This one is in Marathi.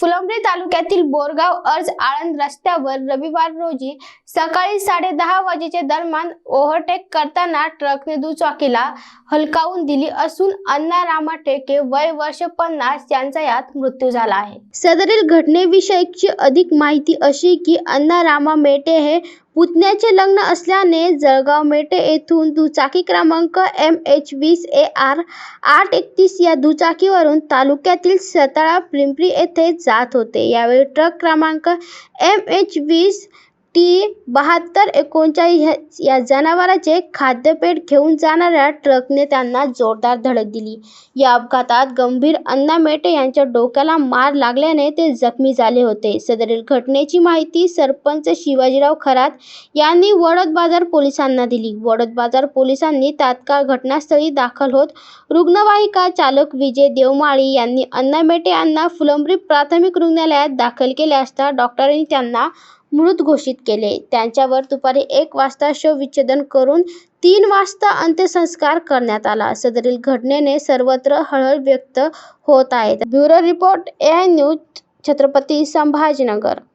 फुलंब्री तालुक्यातील बोरगाव अर्ज आळंद रस्त्यावर रविवार रोजी सकाळी साडे दहा वाजेच्या दरम्यान ओव्हरटेक करताना ट्रकने दुचाकीला हलकावून दिली असून अण्णा रामा टेके वय वर्ष पन्नास यांचा यात मृत्यू झाला आहे. सदरील घटनेविषयीची अधिक माहिती अशी की अण्णा रामा मेटे हे पुतण्याचे लग्न असल्याने जळगाव मेटे येथून दुचाकी क्रमांक एम एच वीस ए आर आठ एकतीस या दुचाकीवरून तालुक्यातील सताळा पिंपरी येथे जात होते. यावेळी ट्रक क्रमांक एम एच वीस टी बहात्तर एकोणचाळीस या जनावराचे खाद्यपेट घेऊन जाणाऱ्या ट्रकने त्यांना जोरदार धडक दिली. या अपघातात गंभीर अण्णा मेटे यांच्या डोक्याला मार लागल्याने ते जखमी झाले होते. सदरील घटनेची माहिती सरपंच शिवाजीराव खरात यांनी वडद बाजार पोलिसांना दिली. वडद बाजार पोलिसांनी तात्काळ घटनास्थळी दाखल होत रुग्णवाहिका चालक विजय देवमाळी यांनी अण्णा मेटे यांना फुलंब्री प्राथमिक रुग्णालयात दाखल केले असता डॉक्टरांनी त्यांना मृत घोषित केले. त्यांच्यावर दुपारी एक वाजता शवविच्छेदन करून तीन वाजता अंत्यसंस्कार करण्यात आला. सदरील घटनेने सर्वत्र हळहळ व्यक्त होत आहे. Bureau report A news Chhatrapati Sambhajinagar.